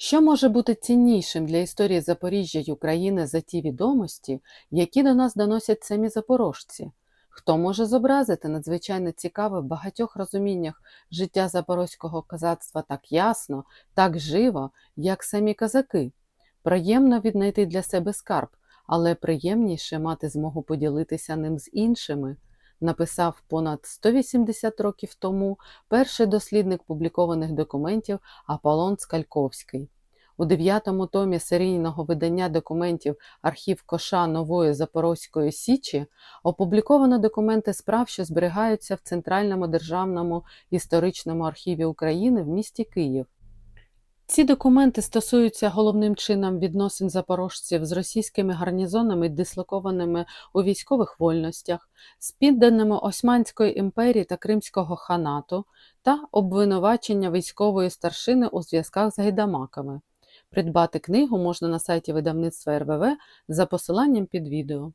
Що може бути ціннішим для історії Запоріжжя й України за ті відомості, які до нас доносять самі запорожці? Хто може зобразити надзвичайно цікаве в багатьох розуміннях життя запорозького козацтва так ясно, так живо, як самі козаки? Приємно віднайти для себе скарб, але приємніше мати змогу поділитися ним з іншими, написав понад 180 років тому перший дослідник публікованих документів Аполлон Скальковський. У дев'ятому томі серійного видання документів Архів Коша Нової Запорозької Січі опубліковано документи справ, що зберігаються в Центральному державному історичному архіві України в місті Київ. Ці документи стосуються головним чином відносин запорожців з російськими гарнізонами, дислокованими у військових вольностях, з підданими Османської імперії та Кримського ханату та обвинувачення військової старшини у зв'язках з гайдамаками. Придбати книгу можна на сайті видавництва РВВ за посиланням під відео.